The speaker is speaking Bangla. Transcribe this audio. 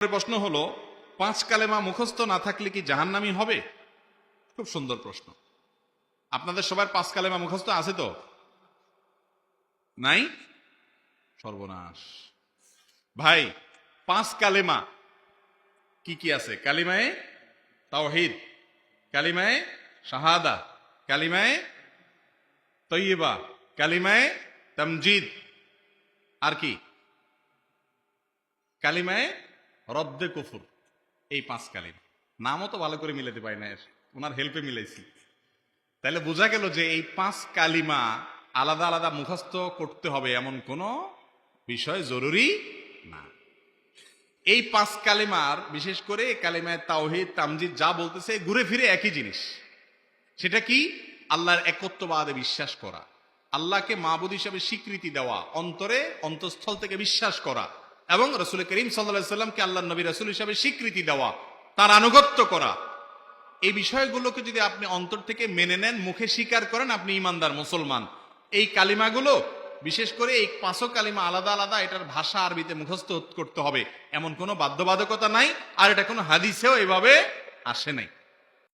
প্রশ্ন হলো, পাঁচ কালেমা মুখস্থ না থাকলে কি জাহান্নামি হবে? খুব সুন্দর প্রশ্ন। আপনাদের সবার পাঁচ কালেমা মুখস্থ আছে তো? নাই? সর্বনাশ। ভাই, পাঁচ কালেমা কি কি আছে? কালিমায়ে তাওহিদ, কালিমায়ে শাহাদা, কালিমায়ে তৈয়বা, কালিমায়ে তামজিদ। আর কি? কালিমায় রদ্দে কফুর। এই পাঁচ কালিমা। নামও তো ভালো করে মিলাতে পারি না এর। ওনার হেল্পে মিলাইছি। তাহলে বোঝা গেল যে এই পাঁচ কালিমা আলাদা আলাদা মুখস্থ করতে হবে এমন কোনো বিষয় জরুরি না। এই পাঁচ কালিমার, বিশেষ করে কালিমায় তাওহিদ, তামজিদ যা বলতেছে, ঘুরে ফিরে একই জিনিস। সেটা কি? আল্লাহর একত্ববাদে বিশ্বাস করা। আল্লাহকে মাহবুদ হিসাবে স্বীকৃতি দেওয়া। অন্তরে, অন্তঃস্থল থেকে বিশ্বাস করা। এবং রসুল করিম সাল্লা সাল্লামকে আল্লাহ নবী রসুল হিসাবে স্বীকৃতি দেওয়া, তার আনুগত্য করা। এই বিষয়গুলোকে যদি আপনি অন্তর থেকে মেনে নেন, মুখে স্বীকার করেন, আপনি ইমানদার মুসলমান। এই কালিমাগুলো, বিশেষ করে এই পাঁচও কালিমা আলাদা আলাদা, এটার ভাষা আরবিতে মুখস্থ করতে হবে। এমন কোনো বাধ্যবাধকতা নাই, আর এটা কোনো হাদিসেও এভাবে আসে নাই।